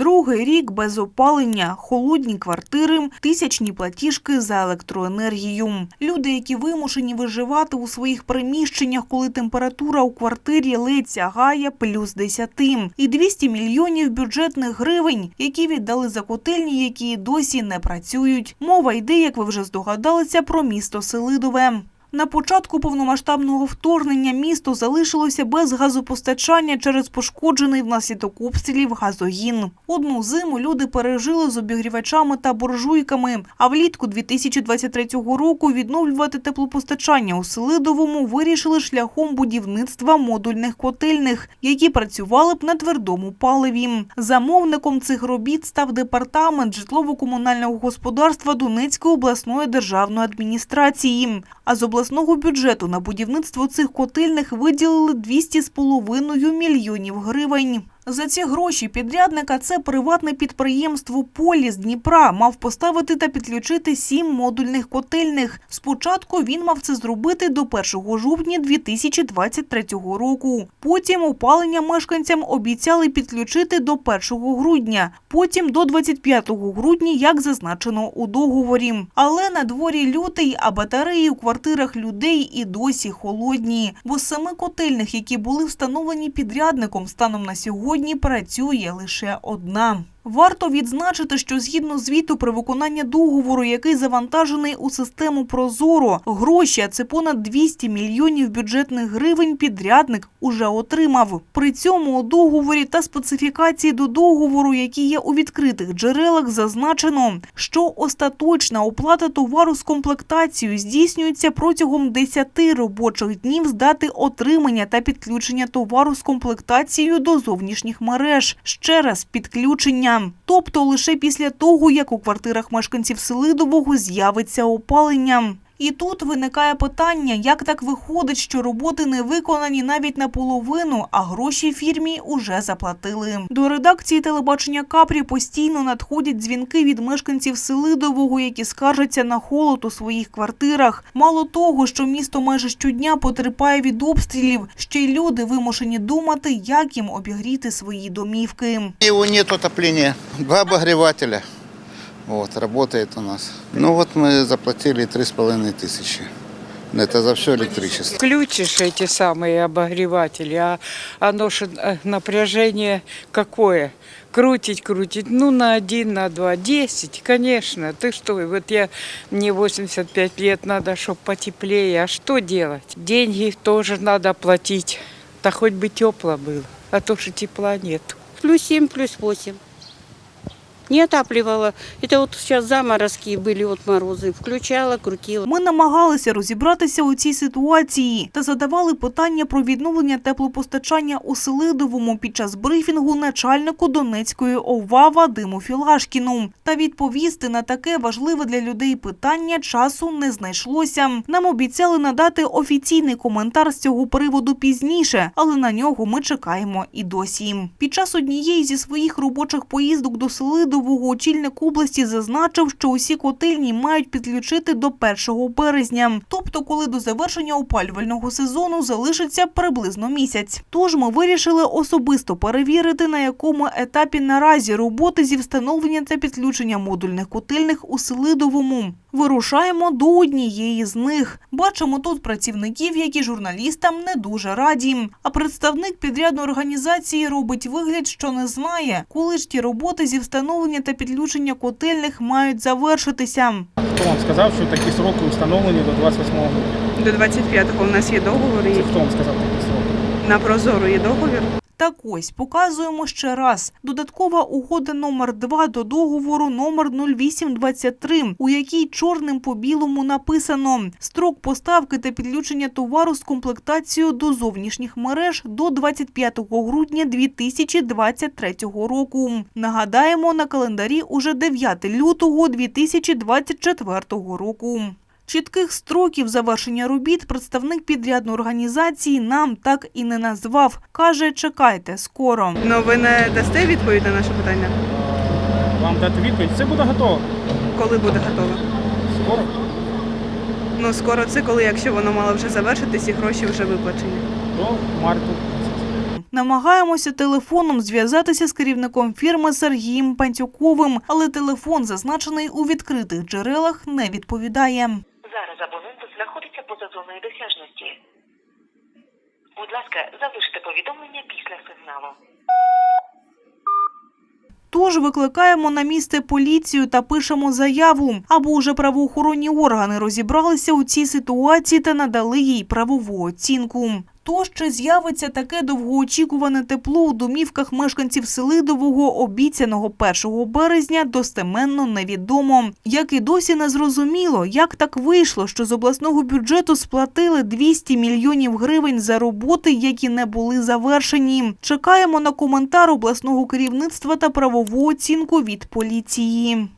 Другий рік без опалення, холодні квартири, тисячні платіжки за електроенергію. Люди, які вимушені виживати у своїх приміщеннях, коли температура у квартирі ледь сягає плюс 10. І 200 мільйонів бюджетних гривень, які віддали за котельні, які досі не працюють. Мова йде, як ви вже здогадалися, про місто Селидове. На початку повномасштабного вторгнення місто залишилося без газопостачання через пошкоджений внаслідок обстрілів газогін. Одну зиму люди пережили з обігрівачами та буржуйками. А влітку 2023 року відновлювати теплопостачання у Селидовому вирішили шляхом будівництва модульних котельних, які працювали б на твердому паливі. Замовником цих робіт став департамент житлово-комунального господарства Донецької обласної державної адміністрації. А з обласного бюджету на будівництво цих котельних виділили 200,5 мільйонів гривень. За ці гроші підрядника це приватне підприємство Поліс Дніпра мав поставити та підключити сім модульних котельних. Спочатку він мав це зробити до 1 жовтня 2023 року. Потім опалення мешканцям обіцяли підключити до 1 грудня, потім до 25 грудня, як зазначено у договорі. Але на дворі лютий, а батареї у квартирах людей і досі холодні. Бо з семи котельних, які були встановлені підрядником, станом на сьогодні працює лише одна. Варто відзначити, що згідно звіту при виконанні договору, який завантажений у систему Прозоро, гроші, а це понад 200 мільйонів бюджетних гривень, підрядник уже отримав. При цьому у договорі та специфікації до договору, які є у відкритих джерелах, зазначено, що остаточна оплата товару з комплектацією здійснюється протягом 10 робочих днів з дати отримання та підключення товару з комплектацією до зовнішніх мереж. Ще раз підключення. Тобто лише після того, як у квартирах мешканців Селидового з'явиться опалення. І тут виникає питання, як так виходить, що роботи не виконані навіть наполовину, а гроші фірмі уже заплатили. До редакції телебачення Капрі постійно надходять дзвінки від мешканців Селидового, які скаржаться на холод у своїх квартирах. Мало того, що місто майже щодня потерпає від обстрілів, ще й люди вимушені думати, як їм обігріти свої домівки. Его нет отопления. Два обогревателя. Вот, работает у нас. Ну вот мы заплатили три с половиной тысячи. Это за все электричество. Включишь эти самые обогреватели, а оно же э, напряжение какое? Крутить, крутить, ну на один, на два, десять, конечно. Ты что, вот я, мне 85 лет, надо, чтобы потеплее, а что делать? Деньги тоже надо платить, да хоть бы тепло было, а то что тепла нет. Плюс 7, плюс 8. Не отапливала. Это вот сейчас заморозки были, вот морозы. Включала, крутила. Ми намагалися розібратися у цій ситуації та задавали питання про відновлення теплопостачання у Селидовому під час брифінгу начальнику Донецької ОВА Вадиму Філашкіну. Та відповісти на таке важливе для людей питання часу не знайшлося. Нам обіцяли надати офіційний коментар з цього приводу пізніше, але на нього ми чекаємо і досі. Під час однієї зі своїх робочих поїздок до Селидового очільник області зазначив, що усі котельні мають підключити до 1 березня, тобто коли до завершення опалювального сезону залишиться приблизно місяць. Тож ми вирішили особисто перевірити, на якому етапі наразі роботи зі встановлення та підключення модульних котельних у Селидовому. Вирушаємо до однієї з них. Бачимо тут працівників, які журналістам не дуже раді. А представник підрядної організації робить вигляд, що не знає, коли ж ті роботи зі встановлення та підключення котельних мають завершитися. Хто вам сказав, що такі сроки встановлені до 28 грудня? До 25-го у нас є договор Це хто вам сказав такі сроки? на прозору є договір. Так ось показуємо ще раз. Додаткова угода номер 2 до договору номер 0823, у якій чорним по білому написано строк поставки та підключення товару з комплектацією до зовнішніх мереж до 25 грудня 2023 року. Нагадаємо, на календарі уже 9 лютого 2024 року. Чітких строків завершення робіт представник підрядної організації нам так і не назвав. Каже, чекайте скоро. Ну ви не дасте відповідь на наше питання, Е, Вам дати відповідь, це буде готово. коли буде готово. Скоро. Ну скоро це коли, якщо воно мало вже завершитись і гроші вже виплачені. До марту. Намагаємося телефоном зв'язатися з керівником фірми Сергієм Пантюковим, але телефон, зазначений у відкритих джерелах, не відповідає. Зоною досяжності. Будь ласка, залиште повідомлення після сигналу. Тож викликаємо на місце поліцію та пишемо заяву, аби уже правоохоронні органи розібралися у цій ситуації та надали їй правову оцінку. То, що з'явиться таке довгоочікуване тепло у домівках мешканців Селидового, обіцяного 1 березня, достеменно невідомо. Як і досі не зрозуміло, як так вийшло, що з обласного бюджету сплатили 200 мільйонів гривень за роботи, які не були завершені. Чекаємо на коментар обласного керівництва та правову оцінку від поліції.